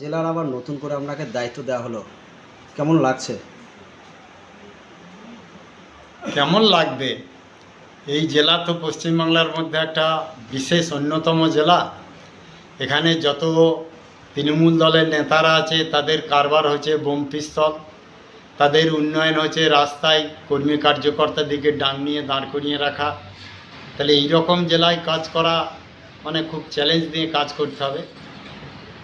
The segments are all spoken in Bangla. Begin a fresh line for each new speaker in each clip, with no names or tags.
জেলার আবার নতুন করে আপনাকে দায়িত্ব দেওয়া হলো। কেমন লাগছে?
কেমন লাগবে? এই জেলা তো পশ্চিমবাংলার মধ্যে একটা বিশেষ অন্যতম জেলা। এখানে যত তৃণমূল দলের নেতারা আছে, তাদের কারবার হচ্ছে বোম পিস্তল তাদের উন্নয়ন হচ্ছে রাস্তায় কর্মী কার্যকর্তাদেরকে ডান নিয়ে দাঁড় করিয়ে রাখা। তাহলে এই রকম জেলায় কাজ করা মানে খুব চ্যালেঞ্জ দিয়ে কাজ করতে হবে।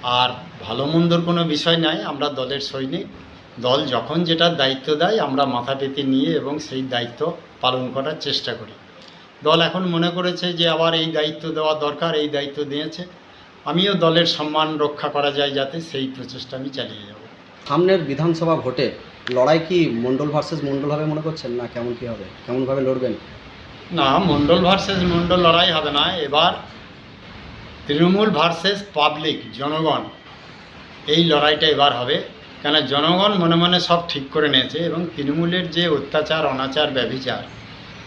আর ভালো মন্দর কোনো বিষয় নাই আমরা দলের সৈনিক। দল যখন যেটা দায়িত্ব দেয় আমরা মাথা পেতে নিয়ে এবং সেই দায়িত্ব পালন করার চেষ্টা করি। দল এখন মনে করেছে যে আবার এই দায়িত্ব দেওয়া দরকার এই দায়িত্ব দিয়েছে। আমিও দলের সম্মান রক্ষা করা যায় যাতে সেই প্রচেষ্টা আমি চালিয়ে যাব।
সামনের বিধানসভা ভোটে লড়াই কি মণ্ডল ভার্সেস মণ্ডল হবে মনে করছেন না কেমন কি হবে? কেমনভাবে লড়বেন?
না মণ্ডল ভার্সেস মণ্ডল লড়াই হবে না। এবার তৃণমূল ভার্সেস পাবলিক জনগণ এই লড়াইটা এবার হবে। কেন জনগণ মনে মনে সব ঠিক করে নিয়েছে এবং তৃণমূলের যে অত্যাচার অনাচার ব্যভিচার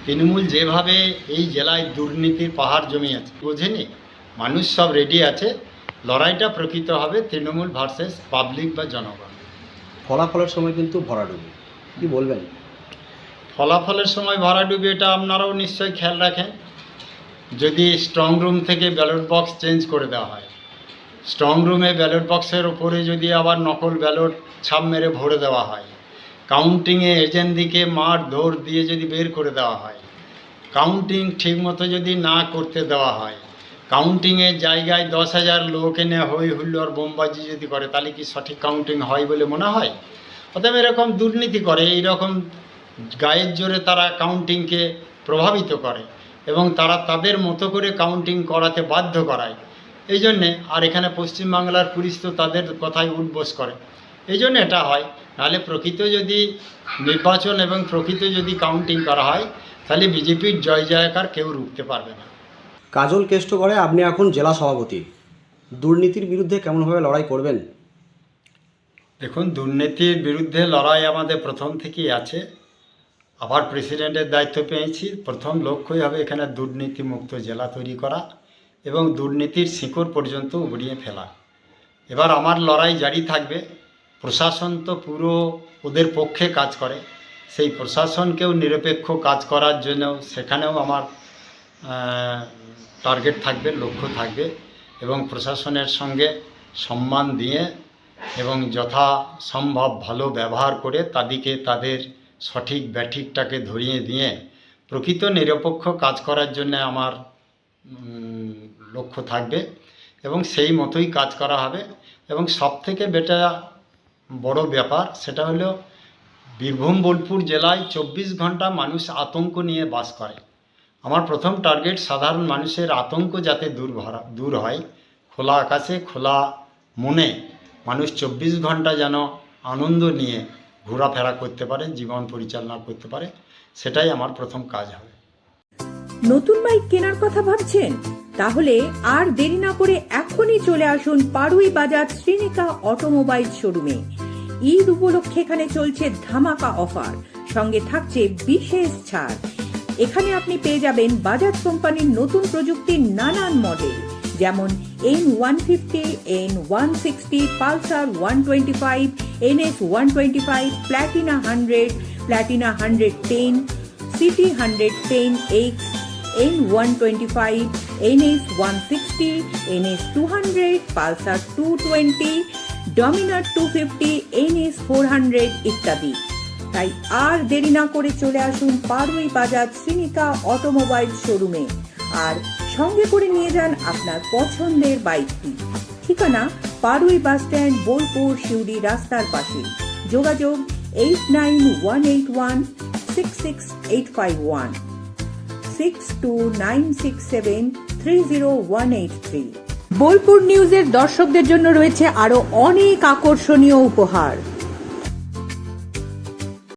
তৃণমূল যেভাবে এই জেলায় দুর্নীতির পাহাড় জমিয়েছে বোঝেনি? মানুষ সব রেডি আছে। লড়াইটা প্রকৃত হবে তৃণমূল ভার্সেস পাবলিক বা জনগণ।
ফলাফলের সময় কিন্তু ভরাডুবি। কি বলবেন?
ফলাফলের সময় ভরাডুবি এটা আপনারাও নিশ্চয়ই খেয়াল রাখেন। যদি স্ট্রং রুম থেকে ব্যালট বক্স চেঞ্জ করে দেওয়া হয়। স্ট্রং রুমে ব্যালট বক্সের ওপরে যদি আবার নকল ব্যালট ছাপ মেরে ভরে দেওয়া হয়। কাউন্টিংয়ে এজেন্টদিকে মার ধর দিয়ে যদি বের করে দেওয়া হয়। কাউন্টিং ঠিকমতো যদি না করতে দেওয়া হয়। কাউন্টিংয়ের জায়গায় দশ হাজার লোক এনে হই হুল্লোর বোমবাজি যদি করে, তাহলে কি সঠিক কাউন্টিং হয় বলে মনে হয়? অতএব এরকম দুর্নীতি করে, এইরকম গায়ের জোরে তারা কাউন্টিংকে প্রভাবিত করে। এবং তারা তাদের মতো করে কাউন্টিং করাতে বাধ্য করায়। এই জন্যে আর এখানে পশ্চিমবাংলার পুলিশ তো তাদের কথায় উঠবোস করে। এই জন্য এটা হয়। নাহলে প্রকৃত যদি নির্বাচন এবং প্রকৃত যদি কাউন্টিং করা হয় তাহলে বিজেপির জয় জয়কার কেউ রুখতে পারবে না।
কাজল কেষ্টগড়ে আপনি এখন জেলা সভাপতি। দুর্নীতির বিরুদ্ধে কেমনভাবে লড়াই করবেন?
দেখুন দুর্নীতির বিরুদ্ধে লড়াই আমাদের প্রথম থেকেই আছে। আবার প্রেসিডেন্টের দায়িত্ব পেয়েছি। প্রথম লক্ষ্যই হবে এখানে দুর্নীতিমুক্ত জেলা তৈরি করা এবং দুর্নীতির শিকড় পর্যন্ত উবড়িয়ে ফেলা। এবার আমার লড়াই জারি থাকবে। প্রশাসন তো পুরো ওদের পক্ষে কাজ করে। সেই প্রশাসনকেও নিরপেক্ষ কাজ করার জন্য সেখানেও আমার টার্গেট থাকবে, লক্ষ্য থাকবে এবং প্রশাসনের সঙ্গে সম্মান দিয়ে এবং যথা সম্ভব ভালো ব্যবহার করে তাদেরকে তাদের সঠিক ব্যাঠিকটাকে ধরিয়ে দিয়ে প্রকৃত নিরপেক্ষ কাজ করার জন্য আমার লক্ষ্য থাকবে এবং সেই মতোই কাজ করা হবে। এবং সবথেকে বেটা বড় ব্যাপার সেটা হলো বীরভূম, বোলপুর জেলায় চব্বিশ ঘণ্টা মানুষ আতঙ্ক নিয়ে বাস করে। আমার প্রথম টার্গেট সাধারণ মানুষের আতঙ্ক যাতে দূর দূর হয়, খোলা আকাশে, খোলা মনে মানুষ চব্বিশ ঘণ্টা যেন আনন্দ নিয়ে ঘোরাফেরা করতে পারে, জীবন পরিচালনা করতে পারে, সেটাই আমার প্রথম কাজ হবে।
নতুন বাইক কেনার কথা ভাবছেন? তাহলে আর দেরি না করে এখনই চলে আসুন পাড়ুই বাজার শ্রীনিকা অটোমোবাইল শোরুমে। ঈদ উপলক্ষে এখানে চলছে ধামাকা অফার, সঙ্গে থাকছে বিশেষ ছাড়। এখানে আপনি পেয়ে যাবেন বাজাজ কোম্পানির নতুন প্রযুক্তির নানান মডেল। যেমন N one fifty N one sixty Pulsar one twenty five NS one twenty five Platina hundred Platina hundred ten CT hundred ten X N one twenty five NS one sixty NS two hundred Pulsar two twenty Dominar two fifty NS four hundred ইত্যাদি। তাই আর দেরি না করে চলে আসুন পারুই বাজার শ্রীনিকা অটোমোবাইল শোরুমে। আর সঙ্গে করে নিয়ে যান আপনার পছন্দের বাইকটি। ঠিকানা পারুই বাস স্ট্যান্ড, বোলপুর শিউড়ি রাস্তার পাশে। যোগাযোগ eight nine one eight one six six eight five one six two nine six seven three zero one eight three Bolpur নিউজের দর্শকদের জন্য রয়েছে আরও অনেক আকর্ষণীয় উপহার।